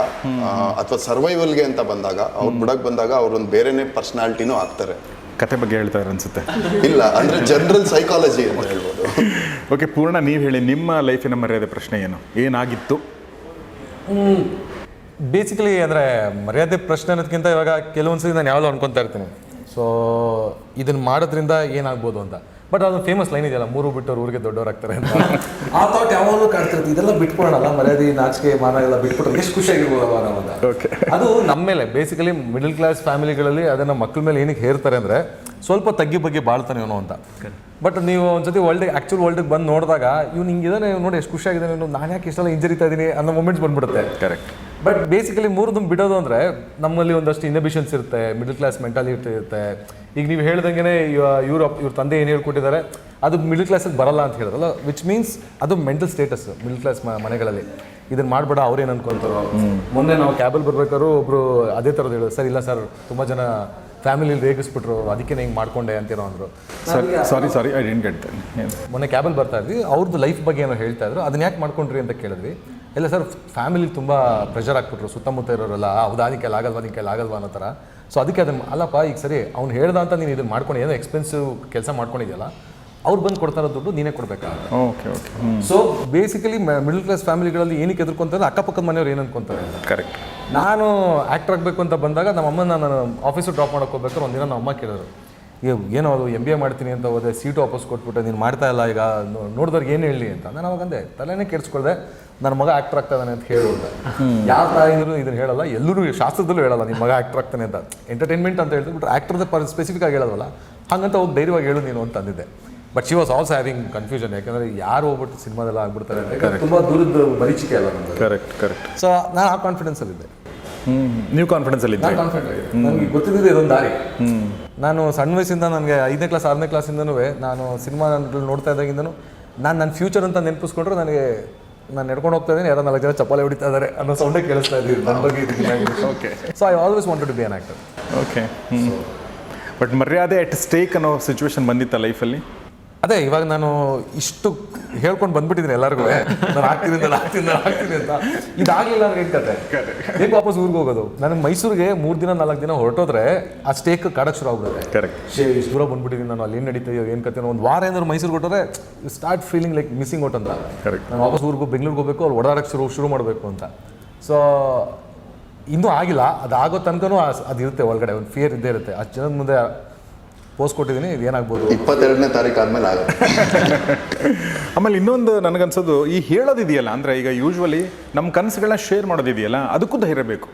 ಅಥವಾ ಸರ್ವೈವಲ್ಗೆ ಅಂತ ಬಂದಾಗ ಅವ್ರು ಬಿಡಕ್ ಬಂದಾಗ ಅವ್ರೊಂದು ಬೇರೆನೇ ಪರ್ಸನಾಲಿಟಿನೂ ಆಗ್ತಾರೆ. ಕತೆ ಬಗ್ಗೆ ಹೇಳ್ತಾರೆ ಅನ್ಸುತ್ತೆ. ಇಲ್ಲ ಅಂದ್ರೆ ಜನರಲ್ ಸೈಕಾಲಜಿ ಅಂತ ಹೇಳ್ಬೋದು. ಓಕೆ ಪೂರ್ಣ ನೀವು ಹೇಳಿ ನಿಮ್ಮ ಲೈಫಿನ ಮರ್ಯಾದೆ ಪ್ರಶ್ನೆ ಏನು? ಏನಾಗಿತ್ತು? ಬೇಸಿಕಲಿ ಅಂದರೆ ಮರ್ಯಾದೆ ಪ್ರಶ್ನೆ ಅನ್ನೋದಕ್ಕಿಂತ ಇವಾಗ ಸಲ ನಾನು ಯಾವಾಗಲೂ ಅನ್ಕೊತಾ ಇರ್ತೀನಿ. ಸೊ ಇದನ್ನು ಮಾಡೋದ್ರಿಂದ ಏನಾಗ್ಬೋದು ಅಂತ. ಬಟ್ ಅದೊಂದು ಫೇಮಸ್ ಲೈನ್ ಇದೆಯಲ್ಲ ಮೂರು ಬಿಟ್ಟವ್ರು ಊರಿಗೆ ದೊಡ್ಡವರಾಗ್ತಾರೆ ಅಂತ. ಆ ಥಾಟ್ ಯಾವಾಗಲೂ ಕಾಡ್ತಿರ್ತೀವಿ ಇದೆಲ್ಲ ಬಿಟ್ಕೊಳ್ಳೋಣ ಮರ್ಯಾದೆ ನಾಚಿಕೆ ಮಾನ ಎಲ್ಲ ಬಿಟ್ಬಿಟ್ರೆ ಎಷ್ಟು ಖುಷಿಯಾಗಿರ್ಬೋದು. ಅದು ನಮ್ಮ ಮೇಲೆ ಬೇಸಿಕಲಿ ಮಿಡಲ್ ಕ್ಲಾಸ್ ಫ್ಯಾಮಿಲಿಗಳಲ್ಲಿ ಅದನ್ನು ಮಕ್ಕಳ ಮೇಲೆ ಏನಕ್ಕೆ ಹೇರ್ತಾರೆ ಅಂದರೆ ಸ್ವಲ್ಪ ತಗ್ಗಿ ಬಗ್ಗೆ ಬಾಳ್ತಾನೆ ಇವನು ಅಂತ. ಬಟ್ ನೀವು ಒಂದ್ಸತಿ ವರ್ಲ್ಡ್ ಆ್ಯಕ್ಚುಲ್ ವರ್ಲ್ಡಿಗೆ ಬಂದು ನೋಡಿದಾಗ ಇವ್ನು ಹಿಂಗಿದಾನೆ ನೋಡಿ ಎಷ್ಟು ಖುಷಿಯಾಗಿದ್ದಾನೆ ಇವ್ನು ನಾನು ಯಾಕೆ ಇಷ್ಟೆಲ್ಲ ಇಂಜರಿತಾ ಇದ್ದೀನಿ ಅನ್ನೋ ಮೂಮೆಂಟ್ಸ್ ಬಂದ್ಬಿಡುತ್ತೆ. ಕರೆಕ್ಟ್ ಬಟ್ ಬೇಸಿಕಲಿ ಮೂರದ್ದು ಬಿಡೋದು ಅಂದರೆ ನಮ್ಮಲ್ಲಿ ಒಂದಷ್ಟು ಇನ್ಹಿಬಿಷನ್ಸ್ ಇರುತ್ತೆ ಮಿಡಲ್ ಕ್ಲಾಸ್ ಮೆಂಟಾಲಿಟಿ ಇರುತ್ತೆ. ಈಗ ನೀವು ಹೇಳ್ದಂಗೆ ಇವ್ರ ಇವ್ರ ತಂದೆ ಏನು ಹೇಳ್ಕೊಟ್ಟಿದ್ದಾರೆ ಅದು ಮಿಡಲ್ ಕ್ಲಾಸಿಗೆ ಬರಲ್ಲ ಅಂತ ಹೇಳಿದ್ರಲ್ಲ ವಿಚ್ ಮೀನ್ಸ್ ಅದು ಮೆಂಟಲ್ ಸ್ಟೇಟಸ್ ಮಿಡಲ್ ಕ್ಲಾಸ್ ಮನೆಗಳಲ್ಲಿ. ಇದನ್ನ ಮಾಡಬೇಡ ಅವ್ರೇನು ಅನ್ಕೊಂತಾರೋ. ಮೊನ್ನೆ ನಾವು ಕ್ಯಾಬಲ್ಲಿ ಬರ್ಬೇಕಾದ್ರು ಒಬ್ರು ಅದೇ ಥರದ್ದು ಹೇಳೋದು ಸರ್ ಇಲ್ಲ ಸರ್ ತುಂಬ ಜನ ಫ್ಯಾಮಿಲಿಲಿ ರೇಗಿಸ್ಬಿಟ್ರು ಅದಕ್ಕೆ ಹಿಂಗೆ ಮಾಡ್ಕೊಂಡೆ ಅಂತೀರೋ ಅಂದರು. ಸರಿ sorry sorry I didn't get ಮೊನ್ನೆ ಕ್ಯಾಬಲ್ ಬರ್ತಾ ಇದ್ವಿ ಅವ್ರದ್ದು ಲೈಫ್ ಬಗ್ಗೆ ಏನೋ ಹೇಳ್ತಾ ಇದ್ರು ಅದನ್ನ ಯಾಕೆ ಮಾಡ್ಕೊಂಡ್ರಿ ಅಂತ ಕೇಳಿದ್ವಿ. ಇಲ್ಲ ಸರ್ ಫ್ಯಾಮಿಲಿ ತುಂಬ ಪ್ರೆಷರ್ ಹಾಕ್ಬಿಟ್ರು. ಸುತ್ತಮುತ್ತ ಇರೋರೆಲ್ಲ ಹೌದಾ ಅದಕ್ಕೆ ಆಗಲ್ವಾ ಕೈಲಿ ಆಗಲ್ವಾ ಅನ್ನೋ ಥರ ಸೊ ಅದಕ್ಕೆ ಅದನ್ನು ಅಲ್ಲಪ್ಪ ಈಗ ಸರಿ ಅವ್ನು ಹೇಳ್ದ ಅಂತ ನೀನು ಇದನ್ನು ಮಾಡ್ಕೊಂಡು ಏನೋ ಎಕ್ಸ್ಪೆನ್ಸಿವ್ ಕೆಲಸ ಮಾಡ್ಕೊಂಡಿದ್ಯಲ್ಲ ಅವ್ರು ಬಂದು ಕೊಡ್ತಾರೋ ದುಡ್ಡು ನೀನೇ ಕೊಡಬೇಕಾಗುತ್ತೆ. Okay okay so basically middle class ಫ್ಯಾಮಿಲಿಗಳಲ್ಲಿ ಏನಕ್ಕೆ ಎದುರ್ಕೊಂತಾರೆ ಅಕ್ಕಪಕ್ಕದ ಮನೆಯವ್ರು ಏನು ಅನ್ಕೊಂತಾರೆ? ಕರೆಕ್ಟ್ ನಾನು ಆ್ಯಕ್ಟರ್ ಆಗಬೇಕು ಅಂತ ಬಂದಾಗ ನಮ್ಮ ಅಮ್ಮನ ನಾನು ಆಫೀಸು ಡ್ರಾಪ್ ಮಾಡೋಕೆ ಹೋಗ್ಬೇಕಾದ್ರೆ ಒಂದಿನ ನಮ್ಮ ಅಮ್ಮ ಕೇಳಿದ್ರು. ಏನೋ ಅದು ಎಂ ಬಿ ಎ ಮಾಡ್ತೀನಿ ಅಂತ ಹೋದೆ ಸೀಟು ವಾಪಸ್ ಕೊಟ್ಬಿಟ್ಟೆ ನೀನು ಮಾಡ್ತಾ ಇಲ್ಲ ಈಗ ನೋಡಿದವ್ರಿಗೆ ಏನು ಹೇಳಿ? ಅಂತ. ನಾನು ಅವಾಗಂದೆ ತಲೆನೇ ಕೆಡಿಸ್ಕೊಳ್ದೆ. ನನ್ನ ಮಗ ಆಕ್ಟರ್ ಆಗ್ತಾನೆ ಅಂತ ಹೇಳುವಂತ ಯಾವ ತಾಯಿದ್ರು ಇದನ್ನ ಹೇಳಲ್ಲ ಎಲ್ಲರೂ ಶಾಸ್ತ್ರದಲ್ಲೂ ಹೇಳಲ್ಲ ನಿಮ್ಮ ಮಗ ಆಕ್ಟರ್ ಆಗ್ತಾನೆ ಅಂತ. ಎಂಟರ್ಟೈನ್ಮೆಂಟ್ ಅಂತ ಹೇಳಿದ್ರು ಬಟ್ ಆಕ್ಟರ್ದ ಪರ್ ಸ್ಪೆಸಿಫಿಕ್ ಆಗಿ ಹೇಳೋದಲ್ಲ ಹಂಗಂತ ಹೋಗಿ ಧೈರ್ಯವಾಗಿ ಹೇಳು ನೀನು ಅಂತ ಅಂದಿದ್ದೆ. But she was also having confusion ಯಾಕಂದ್ರೆ ಯಾರು ಹೋಗ್ಬಿಟ್ಟು ಸಿನಿಮಾದೆಲ್ಲ ಆಗ್ಬಿಡ್ತಾರೆ ತುಂಬಾ ದೂರದ ಪರಿಚಿಕೆ ಅಲ್ಲ ಕರೆಕ್ಟ್ ಕರೆಕ್ಟ್ ಸೊ ನಾನು ಆ ಕಾನ್ಫಿಡೆನ್ಸ್ ಅಲ್ಲಿದ್ದೆ. ಇದ್ದೆ ನೀವು ಕಾನ್ಫಿಡೆನ್ಸ್ ಅಲ್ಲಿ ನಾನು ಕಾನ್ಫಿಡೆಂಟ್ ಆಗಿದೆ ನನಗೆ ಗೊತ್ತಿದ್ದಿದ್ದು ಇದೊಂದು ದಾರಿ. ನಾನು ಸಣ್ಣ ವಯಸ್ಸಿಂದ ನನಗೆ ಐದನೇ ಕ್ಲಾಸ್ ಆರನೇ ಕ್ಲಾಸಿಂದನೂ ನಾನು ಸಿನಿಮಾ ನೋಡ್ತಾ ಇದ್ದಾಗಿಂದನೂ ನಾನು ನನ್ನ ಫ್ಯೂಚರ್ ಅಂತ ನೆನಪಿಸ್ಕೊಂಡ್ರೆ ನನಗೆ ನಾನು ನಡ್ಕೊಂಡು ಹೋಗ್ತಾ ಇದ್ದೀನಿ ಯಾರೋ ನಾಲ್ಕು ಜನ ಚಪ್ಪಾಳೆ ಹೊಡಿತಾ ಇದ್ದಾರೆ ಅನ್ನೋ ಸೌಂಡೇ ಕೇಳಿಸ್ತಾ ಇದ್ದೀವಿ ನನ್ನ ಬಗ್ಗೆ okay so I always wanted to be an actor okay but ಮರ್ಯಾದೆ ಅಟ್ ಸ್ಟೇಕ್ ಅನ್ನೋ ಸಿಚುವೇಶನ್ ಬಂದಿತ್ತ ಲೈಫಲ್ಲಿ ಅದೇ ಇವಾಗ ನಾನು ಇಷ್ಟು ಹೇಳ್ಕೊಂಡು ಬಂದ್ಬಿಟ್ಟಿದ್ರೆ ಎಲ್ಲರಿಗೂ. ನಾನು ಆಗ್ತೀನಿ ನಾನು ಆಗ್ತೀನಿ ನಾನು ಆಗ್ತೀನಿ ಅಂತ. ಇದಾಗಲಿಲ್ಲ ನನಗೆ ಏನು ಕತೆ. ಹೇಗೆ ವಾಪಸ್ ಊರಿಗೆ ಹೋಗೋದು? ನನಗೆ ಮೈಸೂರಿಗೆ ಮೂರು ದಿನ ನಾಲ್ಕು ದಿನ ಹೊರಟೋದ್ರೆ ಆ ಸ್ಟೇಕ್ ಕಾಡಕ್ಕೆ ಶುರು ಆಗ್ಬಿಡುತ್ತೆ. ಕರೆಕ್ಟ್ ಶೇ ಇಷ್ಟು ದೂರ ಬಂದ್ಬಿಟ್ಟಿದ್ದೀನಿ ನಾನು ಅಲ್ಲಿ ಏನು ನಡೀತೀಯೋ ಏನು ಕತೆ ಒಂದು ವಾರ ಏನಾದ್ರು ಮೈಸೂರಿಗೆ ಹೊಟ್ಟರೆ start feeling like missing out ಅಂತ. ಕರೆಕ್ಟ್ ನಾನು ವಾಪಸ್ ಊರಿಗೆ ಬೆಂಗಳೂರಿಗೆ ಹೋಗಬೇಕು ಅಲ್ಲಿ ಓಡಾಡಕ್ಕೆ ಶುರು ಶುರು ಮಾಡಬೇಕು ಅಂತ. ಸೊ ಇನ್ನೂ ಆಗಿಲ್ಲ ಅದಾಗೋ ತನಕನೂ ಅದಿರುತ್ತೆ ಒಳಗಡೆ ಒಂದು ಫಿಯರ್ ಇದ್ದೇ ಇರುತ್ತೆ. ಅಷ್ಟು ಜನದ ಮುಂದೆ ಪೋಸ್ಟ್ ಕೊಟ್ಟಿದ್ದೀನಿ ಇದು ಏನಾಗ್ಬೋದು? ಇಪ್ಪತ್ತೆರಡನೇ ತಾರೀಕು ಆದ್ಮೇಲೆ ಆಗುತ್ತೆ. ಆಮೇಲೆ ಇನ್ನೊಂದು ನನಗನ್ಸೋದು ಈ ಹೇಳೋದಿದೆಯಲ್ಲ ಅಂದರೆ ಈಗ ಯೂಶ್ವಲಿ ನಮ್ಮ ಕನಸುಗಳನ್ನ ಶೇರ್ ಮಾಡೋದಿದೆಯಲ್ಲ ಅದಕ್ಕೂ ಧೈರ್ಯ ಬೇಕು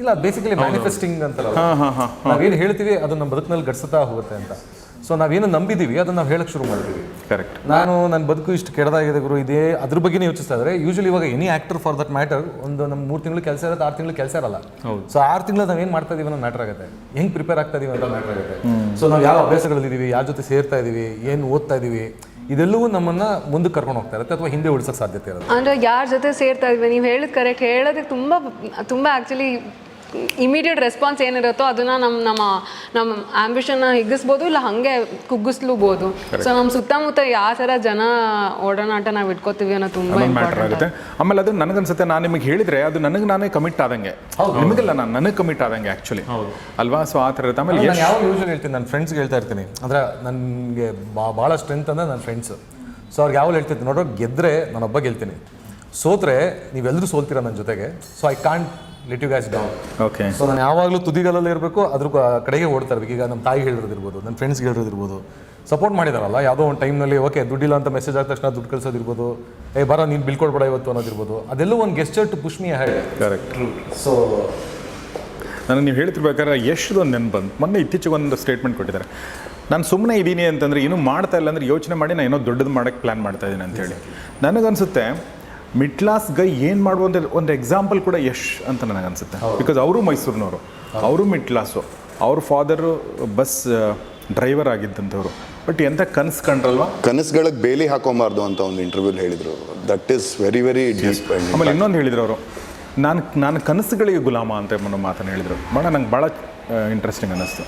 ಇಲ್ಲ ಬೇಸಿಕಲಿ ಮ್ಯಾನಿಫೆಸ್ಟಿಂಗ್ ಅಂತಲ್ಲ. ಹಾಂ ಹಾಂ ಹಾಂ ನಾವೇನು ಹೇಳ್ತೀವಿ ಅದು ನಮ್ಮ ಬದುಕಿನಲ್ಲಿ ಗಡ್ಸುತ್ತಾ ಹೋಗುತ್ತೆ ಅಂತ. ಸೊ ನಾವೇನು ನಂಬಿದೀವಿ ಅದನ್ನ ನಾವು ಹೇಳಕ್ ಶುರು ಮಾಡ್ತೀವಿ ಕರೆಕ್ಟ್ ನಾನು ನನ್ನ ಬದುಕು ಇಷ್ಟು ಕೆಡದಾಗಿದೆ ಗುರು ಇದೇ ಅದ್ರ ಬಗ್ಗೆನೇ ಯೋಚಿಸ್ತಾ ಇದ್ರೆ ಯೂಶಲಿ ಇವಾಗ any actor for that matter ಒಂದು ನಮ್ಮ ಮೂರು ತಿಂಗಳು ಕೆಲಸ ಇರುತ್ತೆ ಆರು ತಿಂಗಳು ಕೆಲಸ ಇರಲ್ಲ. ಸೊ ಆರು ತಿಂಗಳು ನಾವು ಏನು ಮಾಡ್ತಾ ಇದೀವಿ ಅನ್ನೋ ಮ್ಯಾಟರ್ ಆಗುತ್ತೆ. ಹೆಂಗ್ ಪ್ರಿಪೇರ್ ಆಗ್ತಾ ಇದೀವಿ ಅಂತ ಮ್ಯಾಟರ್ ಆಗುತ್ತೆ. ಸೊ ನಾವು ಯಾವ ಅಭ್ಯಾಸಗಳಲ್ಲಿದ್ದೀವಿ ಯಾರ ಜೊತೆ ಸೇರ್ತಾ ಇದೀವಿ ಏನು ಓದ್ತಾ ಇದೀವಿ ಇದೆಲ್ಲವೂ ನಮ್ಮನ್ನ ಮುಂದೆ ಕರ್ಕೊಂಡು ಹೋಗ್ತಾ ಇರುತ್ತೆ ಅಥವಾ ಹಿಂದೆ ಉಳಿಸೋಕೆ ಸಾಧ್ಯತೆ ಇರುತ್ತೆ. ಅಂದ್ರೆ ಯಾರ ಜೊತೆ ಸೇರ್ತಾ ಇದ್ವಿ ನೀವು ಹೇಳಿದ ಕರೆಕ್ಟ್ ಹೇಳೋದಕ್ಕೆ ತುಂಬಾ ತುಂಬಾ ಆ್ಯಕ್ಚುಲಿ ಇಮಿಡಿಯೇಟ್ ರೆಸ್ಪಾನ್ಸ್ ಏನಿರುತ್ತೋ ಅದನ್ನ ನಮ್ಮ ನಮ್ಮ ನಮ್ಮ ಆಂಬಿಷನ್ನ ಹಿಗ್ಗಿಸ್ಬೋದು ಇಲ್ಲ ಹಾಗೆ ಕುಗ್ಗಿಸ್ಲೂಬೋದು. ಸೊ ನಮ್ಮ ಸುತ್ತಮುತ್ತ ಯಾವ ಥರ ಜನ ಓಡನಾಟ ನಾವು ಇಟ್ಕೋತೀವಿ ಅನ್ನೋ ತುಂಬ ಮ್ಯಾಟರ್ ಇಂಪಾರ್ಟೆಂಟ್ ಆಗುತ್ತೆ. ಆಮೇಲೆ ಅದು ನನಗನ್ಸುತ್ತೆ ನಾನು ನಿಮಗೆ ಹೇಳಿದ್ರೆ ಅದು ನನಗೆ ನಾನೇ ಕಮಿಟ್ ಆದಂಗೆ. ನಿಮಗೆಲ್ಲ ನಾನು ನನಗೆ ಕಮಿಟ್ ಆದಂಗೆ ಆ್ಯಕ್ಚುಲಿ ಅಲ್ವಾ? ಸೊ ಆ ಥರ ಇರುತ್ತೆ. ಆಮೇಲೆ ನಾನು ಎಷ್ಟು ಯಾವಾಗ ಹೇಳ್ತೀನಿ ನನ್ನ ಫ್ರೆಂಡ್ಸ್ಗೆ ಹೇಳ್ತಾ ಇರ್ತೀನಿ. ಅಂದರೆ ನನಗೆ ಭಾಳ ಸ್ಟ್ರೆಂತ್ ಅಂದರೆ ನನ್ನ ಫ್ರೆಂಡ್ಸ್ ಸೊ ಅವ್ರಿಗೆ ಯಾವಾಗ ಹೇಳ್ತಿರ್ತೀನಿ ನೋಡೋ ಗೆದ್ದರೆ ನಾನೊಬ್ಬ ಗೆಲ್ತೀನಿ. ಸೋತ್ರೆ ನೀವೆಲ್ಲರೂ ಸೋಲ್ತೀರ ನನ್ನ ಜೊತೆಗೆ? So I can't let you guys down okay so ನಾನು ಯಾವಾಗಲೂ ತುದಿಗಲಲ್ಲಿ ಇರಬೇಕು ಅದ್ರ ಕಡೆಗೆ ಓಡ್ತಾ ಇರಬೇಕು ಈಗ ನಮ್ಮ ತಾಯಿಗೆ ಹೇಳಿರೋದಿರ್ಬೋದು ನನ್ನ ಫ್ರೆಂಡ್ಸ್ಗೆ ಹೇಳಿರೋದಿರ್ಬೋದು ಸಪೋರ್ಟ್ ಮಾಡಿದಾರಲ್ಲ ಯಾವುದೋ ಒಂದು ಟೈಮ್ನಲ್ಲಿ ಓಕೆ ದುಡ್ಡಿಲ್ಲ ಅಂತ ಮೆಸೇಜ್ ಆದ ತಕ್ಷಣ ದುಡ್ಡು ಕಳಿಸೋದಿರ್ಬೋದು. ಏ ಬರ ನೀನು ಬಿಲ್ ಕೊಡ್ಬೇಡ ಇವತ್ತು ಅನ್ನೋದಿರ್ಬೋದು. ಅದೆಲ್ಲ ಒಂದು ಗೆಸ್ಟರ್ ಟು ಪುಷ್ಮಿ ಹೇಳಿ ಕರೆಕ್ಟ್ ಸೊ ನನಗೆ ನೀವು ಹೇಳ್ತಿರ್ಬೇಕಾದ್ರೆ ಎಷ್ಟೊಂದು ನೆನಪು ಬಂತು ಮೊನ್ನೆ ಇತ್ತೀಚೆಗೆ ಒಂದು ಸ್ಟೇಟ್ಮೆಂಟ್ ಕೊಟ್ಟಿದ್ದಾರೆ. ನಾನು ಸುಮ್ಮನೆ ಇದ್ದೀನಿ ಅಂತಂದರೆ ಏನೂ ಮಾಡ್ತಾ ಇಲ್ಲ ಅಂದರೆ ಯೋಚನೆ ಮಾಡಿ ನಾನು ಏನೋ ದೊಡ್ಡದು ಮಾಡೋಕ್ಕೆ ಪ್ಲ್ಯಾನ್ ಮಾಡ್ತಾ ಇದ್ದೀನಿ ಅಂತೇಳಿ ನನಗನ್ಸುತ್ತೆ ಮಿಡ್ ಕ್ಲಾಸ್ ಗೈ ಏನು ಮಾಡುವ ಒಂದು ಎಕ್ಸಾಂಪಲ್ ಕೂಡ ಯಶ್ ಅಂತ ನನಗೆ ಅನಿಸುತ್ತೆ. ಬಿಕಾಸ್ ಅವರು ಮೈಸೂರಿನವರು ಅವರು ಮಿಡ್ ಕ್ಲಾಸು ಅವ್ರ ಫಾದರು ಬಸ್ ಡ್ರೈವರ್ ಆಗಿದ್ದಂಥವ್ರು. ಬಟ್ ಎಂಥ ಕನಸು ಕಂಡ್ರಲ್ವಾ? ಕನಸುಗಳಿಗೆ ಬೇಲಿ ಹಾಕೊಂಬಾರ್ದು ಅಂತ ಒಂದು ಇಂಟರ್ವ್ಯೂ ಹೇಳಿದ್ರು. ದಟ್ ಈಸ್ ವೆರಿ ವೆರಿ ಆಮೇಲೆ ಇನ್ನೊಂದು ಹೇಳಿದ್ರು ಅವರು. ನಾನು ನಾನು ಕನಸುಗಳಿಗೆ ಗುಲಾಮ ಅಂತ ಒಂದು ಮಾತನ್ನು ಹೇಳಿದರು. ಭಾಳ ನಂಗೆ ಭಾಳ ಇಂಟ್ರೆಸ್ಟಿಂಗ್ ಅನ್ನಿಸ್ತು.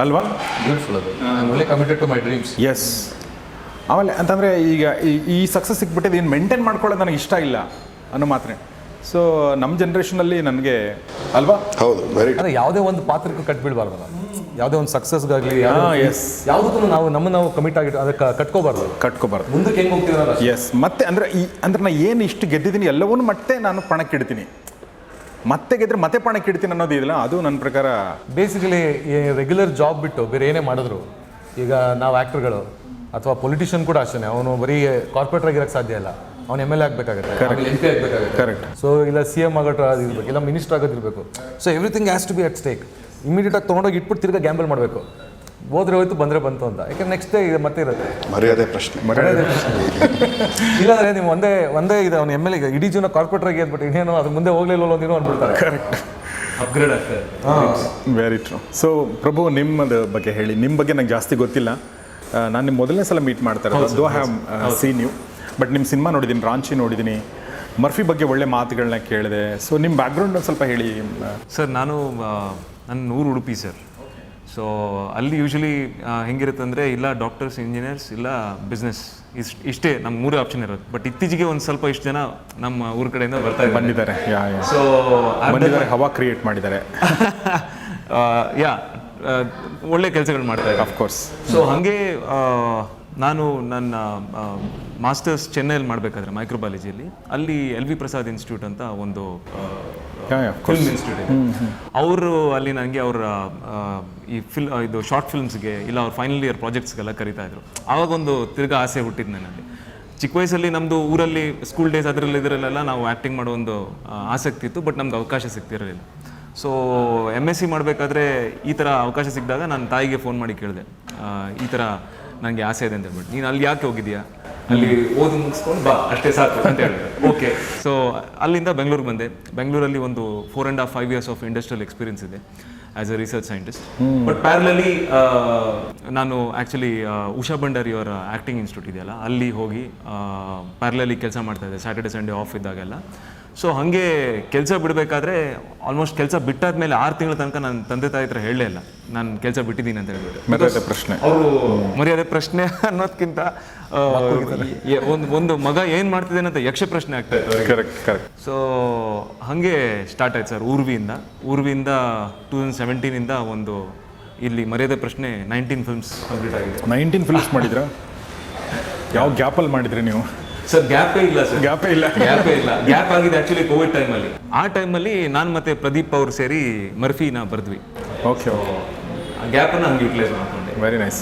ಅಲ್ವಾ? ಬ್ಯೂಟಿಫುಲ್ ಅದು. ಒಳ್ಳೆ committed to my dreams yes ಆಮೇಲೆ ಅಂತಂದರೆ ಈಗ ಈ- ಈ ಸಕ್ಸಸ್ ಸಿಕ್ಬಿಟ್ಟಿದ್ದು ಏನು ಮೇಂಟೈನ್ ಮಾಡ್ಕೊಳ್ಳೋದು ನನಗೆ ಇಷ್ಟ ಇಲ್ಲ ಅನ್ನೋ ಮಾತ್ರ. ಸೊ ನಮ್ಮ ಜನ್ರೇಷನಲ್ಲಿ ನನಗೆ ಅಲ್ವಾ? ಹೌದು ವೆರಿ ಅಂದ್ರೆ ಯಾವುದೇ ಒಂದು ಪಾತ್ರಕ್ಕೆ ಕಟ್ಬಿಡ್ಬಾರ್ದಲ್ಲ ಯಾವುದೇ ಒಂದು ಸಕ್ಸಸ್ಗಾಗಲಿ ಹಾಂ ಎಸ್ ಯಾವುದಕ್ಕೂ ನಾವು ನಮ್ಮ ನಾವು ಕಮಿಟ್ ಆಗಿ ಅದಕ್ಕೆ ಕಟ್ಕೋಬಾರ್ದು. ಕಟ್ಕೋಬಾರ್ದು. ಮುಂದಕ್ಕೆ ಹೆಂಗೆ ಹೋಗ್ತೀವಲ್ಲ ಎಸ್ ಮತ್ತೆ ಅಂದರೆ ಈ ಅಂದ್ರೆ ನಾನು ಏನು ಇಷ್ಟು ಗೆದ್ದಿದ್ದೀನಿ ಎಲ್ಲವನ್ನೂ ಮತ್ತೆ ನಾನು ಪಣಕ್ಕಿಡ್ತೀನಿ. ಮತ್ತೆ ಗೆದ್ರೆ ಮತ್ತೆ ಪಣಕ್ಕೆ ಇಡ್ತೀನಿ ಅನ್ನೋದು ಇದೆಯಲ್ಲ ಅದು ನನ್ನ ಪ್ರಕಾರ ಬೇಸಿಕಲಿ ರೆಗ್ಯುಲರ್ ಜಾಬ್ ಬಿಟ್ಟು ಬೇರೆ ಏನೇ ಮಾಡಿದ್ರು ಈಗ ನಾವು ಆ್ಯಕ್ಟರ್ಗಳು ಅಥವಾ ಪೊಲಿಟಿಷಿಯನ್ ಕೂಡ ಅಷ್ಟೇ ಅವನು ಬರೀ ಕಾರ್ಪೊರೇಟರ್ ಆಗಿರೋಕ್ಕೆ ಸಾಧ್ಯ ಇಲ್ಲ. ಅವ್ನು ಎಂ ಎಲ್ ಎ ಆಗಬೇಕಾಗುತ್ತೆ. ಎಂ ಪಿ ಆಗಬೇಕಾಗುತ್ತೆ. ಕರೆಕ್ಟ್ ಸೊ ಇಲ್ಲ ಸಿ ಎಂ ಆಗೋದು ಆಗಿರ್ಬೇಕು ಇಲ್ಲ minister ಆಗೋದಿರ್ಬೇಕು. So everything has to be at stake immediate ಆಗಿ ತೊಗೊಂಡೋಗಿ ಇಟ್ಬಿಟ್ಟು ತಿರ್ಗಾ ಗ್ಯಾಂಬಲ್ ಮಾಡಬೇಕು. ಹೋದ್ರೆ ಹೋಯ್ತು ಬಂದರೆ ಬಂತು ಅಂತ. ಯಾಕಂದ್ರೆ ನೆಕ್ಸ್ಟ್ ಡೇ ಇದು ಮತ್ತೆ ಇರುತ್ತೆ. ಮರ್ಯಾದೆ ಪ್ರಶ್ನೆ. ಮರ್ಯಾದೆ ಇಲ್ಲಾಂದ್ರೆ ನೀವು ಒಂದೇ ಒಂದೇ ಇದೆ ಅವ್ನು ಎಂ ಎಲ್ ಎ ಇಡೀ ಜೀವನ ಕಾರ್ಪೊರೇಟರ್ ಆಗಿ ಅಂದ್ಬಿಟ್ಟು ಇನ್ನೇನು ಅದ್ರ ಮುಂದೆ ಹೋಗ್ಲಿಲ್ಲ ನೀನು ಅಂದ್ಬಿಡ್ತಾರೆ. ಕರೆಕ್ಟ್ ಅಪ್ಗ್ರೇಡ್ ಆಗ್ತದೆ ವೆರಿ ಟ್ರೂ ಸೊ ಪ್ರಭು ನಿಮ್ಮದು ಬಗ್ಗೆ ಹೇಳಿ. ನಿಮ್ಮ ಬಗ್ಗೆ ನಂಗೆ ಜಾಸ್ತಿ ಗೊತ್ತಿಲ್ಲ. ನಾನು ನಿಮ್ಮ ಮೊದಲನೇ ಸಲ ಮೀಟ್ ಮಾಡ್ತಾರೆ though have seen you. But ನಿಮ್ಮ ಸಿನಿಮಾ ನೋಡಿದ್ದೀನಿ ರಾಂಚಿ ನೋಡಿದ್ದೀನಿ. ಮರ್ಫಿ ಬಗ್ಗೆ ಒಳ್ಳೆ ಮಾತುಗಳನ್ನ ಕೇಳಿದೆ. ಸೊ ನಿಮ್ಮ ಬ್ಯಾಕ್ಗ್ರೌಂಡ್ ಒಂದು ಸ್ವಲ್ಪ ಹೇಳಿ ಸರ್ ನಾನು ನನ್ನ ನೂರು ಉಡುಪಿ ಸರ್. ಸೊ ಅಲ್ಲಿ ಯೂಶಲಿ ಹೆಂಗಿರುತ್ತೆ ಅಂದರೆ ಇಲ್ಲ ಡಾಕ್ಟರ್ಸ್ ಇಂಜಿನಿಯರ್ಸ್ ಇಲ್ಲ ಬಿಸ್ನೆಸ್ ಇಷ್ಟು ಇಷ್ಟೇ ನಮ್ಮ ಮೂರೇ ಆಪ್ಷನ್ ಇರೋದು. ಬಟ್ ಇತ್ತೀಚೆಗೆ ಒಂದು ಸ್ವಲ್ಪ ಇಷ್ಟು ಜನ ನಮ್ಮ ಊರ ಕಡೆಯಿಂದ ಬರ್ತಾ ಬಂದಿದ್ದಾರೆ. ಸೊ ಹವಾ ಕ್ರಿಯೇಟ್ ಮಾಡಿದ್ದಾರೆ. ಯಾ. ಒಳ್ಳೆ ಕೆಲಸಗಳು ಮಾಡ್ತಾ ಇದ್ದಾರೆ ಅಫ್ಕೋರ್ಸ್ ಸೊ ಹಾಗೆ ನಾನು ನನ್ನ ಮಾಸ್ಟರ್ಸ್ ಚೆನ್ನೈಯಲ್ಲಿ ಮಾಡಬೇಕಾದ್ರೆ ಮೈಕ್ರೋಬಾಲಜಿಯಲ್ಲಿ ಅಲ್ಲಿ ಎಲ್ ವಿ ಪ್ರಸಾದ್ ಇನ್ಸ್ಟಿಟ್ಯೂಟ್ ಅಂತ ಒಂದು ಫಿಲ್ಮ್ ಇನ್ಸ್ಟಿಟ್ಯೂಟ್ ಇದೆ. ಅವರು ಅಲ್ಲಿ ನನಗೆ ಅವರ ಈ ಫಿಲ್ ಇದು ಶಾರ್ಟ್ ಫಿಲ್ಮ್ಸ್ಗೆ ಇಲ್ಲ ಅವ್ರ ಫೈನಲ್ ಇಯರ್ ಪ್ರಾಜೆಕ್ಟ್ಸ್ಗೆಲ್ಲ ಕರಿತಾ ಇದ್ರು. ಆವಾಗ ಒಂದು ತಿರ್ಗಾ ಆಸೆ ಹುಟ್ಟಿದ್ದು ನನ್ನಲ್ಲಿ ಚಿಕ್ಕ ವಯಸ್ಸಲ್ಲಿ ನಮ್ಮದು ಊರಲ್ಲಿ ಸ್ಕೂಲ್ ಡೇಸ್ ಅದರಲ್ಲಿ ಇದರಲ್ಲೆಲ್ಲ ನಾವು ಆ್ಯಕ್ಟಿಂಗ್ ಮಾಡೋ ಒಂದು ಆಸಕ್ತಿ ಇತ್ತು ಬಟ್ ನಮ್ಗೆ ಅವಕಾಶ ಸಿಗ್ತಿರಲಿಲ್ಲ. ಸೊ ಎಂ ಎಸ್ ಸಿ ಮಾಡಬೇಕಾದ್ರೆ ಈ ಥರ ಅವಕಾಶ ಸಿಕ್ಕಿದಾಗ ನಾನು ತಾಯಿಗೆ ಫೋನ್ ಮಾಡಿ ಕೇಳಿದೆ. ಈ ಥರ ನನಗೆ ಆಸೆ ಇದೆ ಅಂತ ಹೇಳ್ಬಿಟ್ಟು. ನೀನು ಅಲ್ಲಿ ಯಾಕೆ ಹೋಗಿದ್ಯಾ ಅಲ್ಲಿ ಓದು ಮುಗಿಸ್ಕೊಂಡು ಬಾ ಅಷ್ಟೇ ಸಾಕು ಅಂತ ಹೇಳಿದೆ. ಓಕೆ ಸೊ ಅಲ್ಲಿಂದ ಬೆಂಗಳೂರಿಗೆ ಬಂದೆ. ಬೆಂಗಳೂರಲ್ಲಿ ಒಂದು four and half five years of industrial experience ಇದೆ as a research scientist but ಪ್ಯಾರಲಲ್ಲಿ ನಾನು ಆ್ಯಕ್ಚುಲಿ ಉಷಾ ಭಂಡಾರಿ ಅವರ ಆ್ಯಕ್ಟಿಂಗ್ ಇನ್ಸ್ಟಿಟ್ಯೂಟ್ ಇದೆಯಲ್ಲ ಅಲ್ಲಿ ಹೋಗಿ ಪ್ಯಾರಲಲ್ಲಿ ಕೆಲಸ ಮಾಡ್ತಾ ಇದ್ದೆ. ಸ್ಯಾಟರ್ಡೆ ಸಂಡೇ ಆಫ್ ಇದ್ದಾಗೆಲ್ಲ. ಸೊ ಹಾಗೆ ಕೆಲಸ ಬಿಡಬೇಕಾದ್ರೆ ಆಲ್ಮೋಸ್ಟ್ ಕೆಲಸ ಬಿಟ್ಟಾದ ಮೇಲೆ ಆರು ತಿಂಗಳ ತನಕ ನನ್ನ ತಂದೆ ತಾಯಿ ಹತ್ರ ಹೇಳಲೇ ಇಲ್ಲ. ನಾನು ಕೆಲಸ ಬಿಟ್ಟಿದ್ದೀನಿ ಅಂತ ಹೇಳ್ಬಿಟ್ಟು. ಮರ್ಯಾದೆ ಪ್ರಶ್ನೆ. ಅವರು ಮರ್ಯಾದೆ ಪ್ರಶ್ನೆ ಅನ್ನೋದಕ್ಕಿಂತ ಒಂದು ಒಂದು ಮಗ ಏನು ಮಾಡ್ತಿದ್ದೇನೆ ಅಂತ ಯಕ್ಷ ಪ್ರಶ್ನೆ ಆಗ್ತಾ ಕರೆಕ್ಟ್ ಕರೆಕ್ಟ್ ಸೊ ಹಾಗೆ ಸ್ಟಾರ್ಟ್ ಆಯ್ತು ಸರ್ ಊರ್ವಿಯಿಂದ. ಊರ್ವಿಯಿಂದ ಟೂ ತೌಸಂಡ್ ಸೆವೆಂಟೀನಿಂದ ಒಂದು ಇಲ್ಲಿ ಮರ್ಯಾದೆ ಪ್ರಶ್ನೆ ನೈನ್ಟೀನ್ ಫಿಲ್ಮ್ಸ್ ಕಂಪ್ಲೀಟ್ ಆಗಿದೆ. ನೈನ್ಟೀನ್ ಫಿಲ್ಮ್ಸ್ ಮಾಡಿದ್ರಾ? ಯಾವ ಗ್ಯಾಪಲ್ಲಿ ಮಾಡಿದ್ರಿ ನೀವು? ಸರ್ ಗ್ಯಾಪೇ ಇಲ್ಲ ಸರ್ ಗ್ಯಾಪೇ ಇಲ್ಲ. ಗ್ಯಾಪೇ ಇಲ್ಲ. ಗ್ಯಾಪ್ ಆಗಿದೆ ಆಕ್ಚುಲಿ ಕೋವಿಡ್ ಟೈಮಲ್ಲಿ ಆ ಟೈಮಲ್ಲಿ ನಾನು ಮತ್ತೆ ಪ್ರದೀಪ್ ಅವರು ಸೇರಿ ಮರ್ಫಿನ ಬರೆದ್ವಿ. ಓಕೆ ಗ್ಯಾಪನ್ನು ಹಂಗೆ ಯುಟಿಲೈಸ್ ಮಾಡ್ಕೊಂಡೆ. Very nice